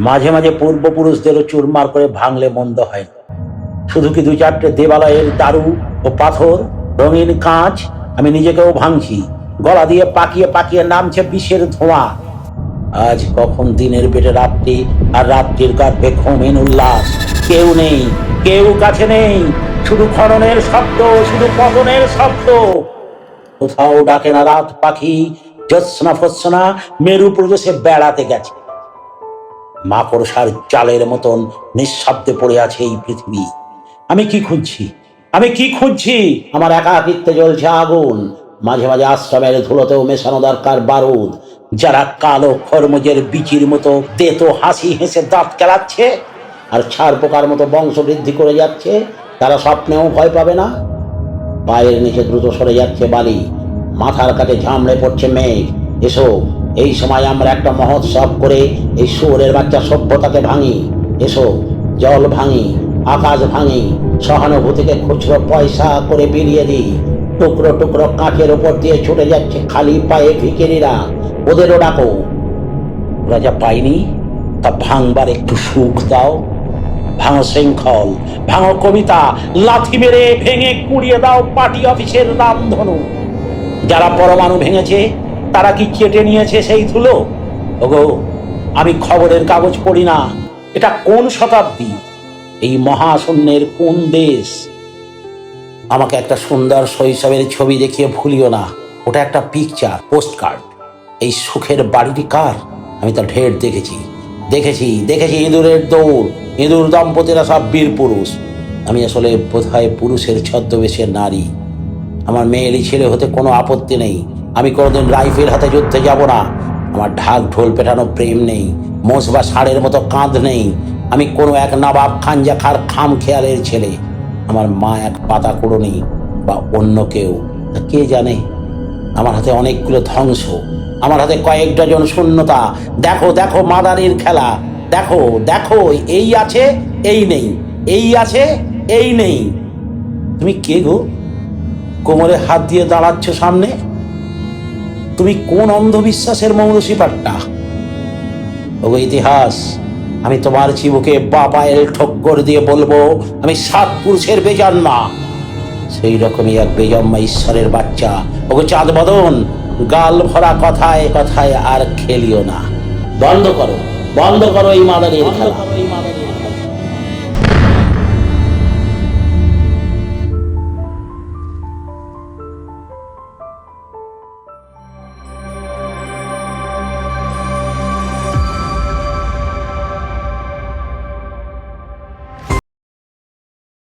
মাঝে মাঝে পূর্বপুরুষদেরও চুরমার করে ভাঙলে মন্দ হয় না। শুধু কি দু চারটে দেবালয়ের দারু ও পাথর, রঙিন কাঁচ আমি নিজেকেও ভাঙছি, গলা দিয়ে পাকিয়ে পাকিয়ে নামছে বিষের ধোঁয়া। আজ কখন দিনের পেটে রাত্রি আর রাত্রির গর্ভে ঘুমিন উল্লাস কেউ নেই, কেউ কাছে নেই, শুধু খননের শব্দ, শুধু পতনের শব্দ। কোথাও ডাকে না রাত পাখি জ্যোৎস্না ফৎসনা মেরু প্রদেশে বেড়াতে গেছে। মাকড়সার চালের মতন নিঃশব্দে পড়ে আছে এই পৃথিবী। আমি কি খুঁজছি? আমি কি খুঁজছি? আমার একাকিত্বে জ্বলছে আগুন। মাঝে মাঝে আশ্রমের ধুলোতেও মেশানো দরকার বারুদ। যারা কালো খরমজের বিচির মতো তেতো হাসি হেসে দাঁত কেলাচ্ছে আর ছাড় পোকার মতো বংশ বৃদ্ধি করে যাচ্ছে, তারা স্বপ্নেও ভয় পাবে না। পায়ের নিচে দ্রুত সরে যাচ্ছে বালি। মাথার কাছে ঝামড়ে পড়ছে মেঘ। এসো এই সময় আমরা একটা মহোৎসব করে এই শুয়োরের বাচ্চা সভ্যতাকে ভাঙি। এসো, জল ভাঙি, আকাশ ভাঙি, সহানুভূতিকে খুচরো পয়সা করে বিলিয়ে দিই। টুকরো টুকরো কাঠের উপর দিয়ে ছুটে যাচ্ছে খালি পায়ে ভিকেরিরা ওদেরও ডাকো। ওরা যা পাইনি তা ভাঙবার একটু সুখ দাও। ভাঙো শৃঙ্খল, ভাঙো কবিতা, লাথি মেরে ভেঙে কুড়িয়ে দাও পার্টি অফিসের রামধনু। যারা পরমাণু ভেঙেছে তারা কি চেটে নিয়েছে সেই ধুলো? ওগো, আমি খবরের কাগজ পড়ি না। এটা কোন শতাব্দী? এই মহাশূন্যের কোন দেশ? আমাকে একটা সুন্দর শৈশবের ছবি দেখিয়ে ভুলিও না। ওটা একটা পিকচার পোস্ট কার্ড এই সুখের বাড়িটি কার? আমি তা ঢের দেখেছি। দেখেছি দেখেছি ইঁদুরের দৌড়। ইঁদুর দম্পতিরা সব বীর পুরুষ। আমি আসলে বোধহয় পুরুষের ছদ্মবেশে নারী। আমার মেয়েলি ছেলে হতে কোনো আপত্তি নেই। আমি কোনোদিন রাইফেল হাতে যুদ্ধে যাব না। আমার ঢাক ঢোল পেটানো প্রেম নেই। মোষ বা ষাঁড়ের মতো কাঁধ নেই। আমি কোনো এক নবাব খাঞ্জা খার খাম খেয়ালের ছেলে। আমার মা এক পাতা কুড়োনি বা অন্য কেউ। কে জানে? আমার হাতে অনেকগুলো ধ্বংস। আমার হাতে কয়েক ডজন শূন্যতা। দেখো দেখো মাদারির খেলা। দেখো দেখো, এই আছে, এই নেই। এই আছে, এই নেই। তুমি কে গো? কোমরে হাত দিয়ে দাঁড়াচ্ছ সামনে? তুমি কোন অন্ধবিশ্বাসের মৌরসি পাট্টা? ওগো ইতিহাস, আমি তোমার চিবুকে বাপায়ের ঠক্কর দিয়ে বলব, আমি সাত পুরুষের বেজন্মা সেই রকমই এক বেজন্মা ঈশ্বরের বাচ্চা। ওগো চাঁদ বদন, গাল ভরা কথায় কথায় আর খেলিও না। বন্ধ করো বন্ধ করো এই মাদারির খেলা।